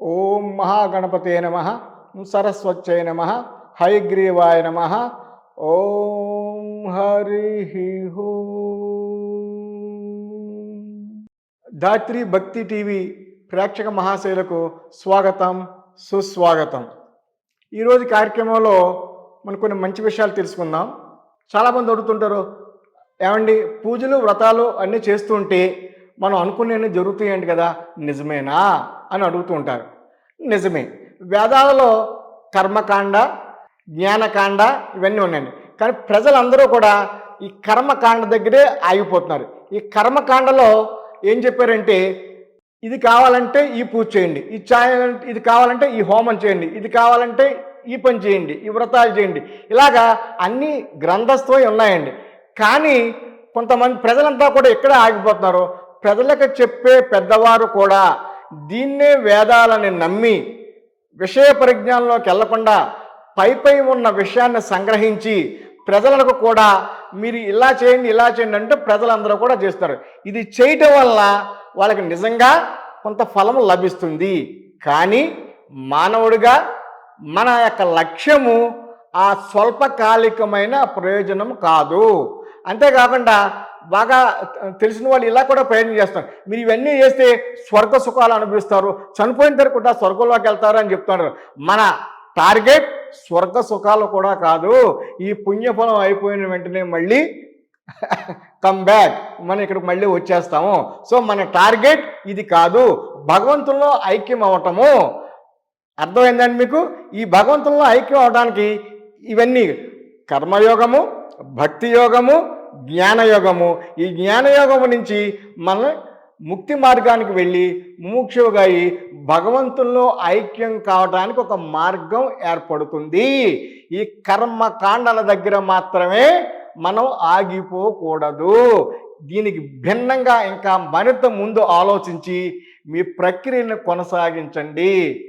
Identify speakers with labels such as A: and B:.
A: ఓం మహాగణపతే నమ సరస్వత్యై నమ హయగ్రీవాయ నమ ఓం హరి ధాత్రి భక్తి టీవీ ప్రేక్షక మహాశైలకు స్వాగతం సుస్వాగతం. ఈరోజు కార్యక్రమంలో మనం కొన్ని మంచి విషయాలు తెలుసుకుందాం. చాలామంది అడుగుతుంటారు ఏమండి పూజలు వ్రతాలు అన్నీ చేస్తూ ఉంటే మనం అనుకునేవి జరుగుతాయండి కదా నిజమేనా? అని అడుగుతూ ఉంటారు. నిజమే. వేదాలలో కర్మకాండ జ్ఞానకాండ ఇవన్నీ ఉన్నాయండి. కానీ ప్రజలందరూ కూడా ఈ కర్మకాండ దగ్గరే ఆగిపోతున్నారు. ఈ కర్మకాండలో ఏం చెప్పారంటే ఇది కావాలంటే ఈ పూజ చేయండి. ఈ ఛాయ ఇది కావాలంటే ఈ హోమం చేయండి. ఇది కావాలంటే ఈ పని చేయండి. ఈ వ్రతాలు చేయండి. ఇలాగా అన్ని గ్రంథస్థమై ఉన్నాయండి. కానీ కొంతమంది ప్రజలంతా కూడా ఎక్కడ ఆగిపోతున్నారు. ప్రజలకు చెప్పే పెద్దవారు కూడా దీన్నే వేదాలని నమ్మి విషయ పరిజ్ఞానంలోకి వెళ్ళకుండా పై పై ఉన్న విషయాన్ని సంగ్రహించి ప్రజలకు కూడా మీరు ఇలా చేయండి ఇలా చేయండి అంటే ప్రజలందరూ కూడా చేస్తారు. ఇది చేయటం వల్ల వాళ్ళకి నిజంగా కొంత ఫలం లభిస్తుంది. కానీ మానవుడిగా మన యొక్క లక్ష్యము ఆ స్వల్పకాలికమైన ప్రయోజనం కాదు. అంతేకాకుండా బాగా తెలిసిన వాళ్ళు ఇలా కూడా ప్రయత్నం చేస్తారు మీరు ఇవన్నీ చేస్తే స్వర్గ సుఖాలు అనుభవిస్తారు. చనిపోయిన తర్వాత కూడా స్వర్గంలోకి వెళ్తారు అని చెప్తున్నారు. మన టార్గెట్ స్వర్గ సుఖాలు కూడా కాదు. ఈ పుణ్యఫలం అయిపోయిన వెంటనే మళ్ళీ కమ్ బ్యాక్. మనం ఇక్కడికి మళ్ళీ వచ్చేస్తాము. సో మన టార్గెట్ ఇది కాదు. భగవంతుల్లో ఐక్యం అవటము. అర్థమైందండి మీకు? ఈ భగవంతుల్లో ఐక్యం అవడానికి ఇవన్నీ కర్మయోగము భక్తి యోగము జ్ఞానయోగము. ఈ జ్ఞానయోగము నుంచి మనం ముక్తి మార్గానికి వెళ్ళి ముముక్షువుగా అయి భగవంతుల్లో ఐక్యం కావడానికి ఒక మార్గం ఏర్పడుతుంది. ఈ కర్మకాండల దగ్గర మాత్రమే మనం ఆగిపోకూడదు. దీనికి భిన్నంగా ఇంకా మరింత ముందు ఆలోచించి మీ ప్రక్రియను కొనసాగించండి.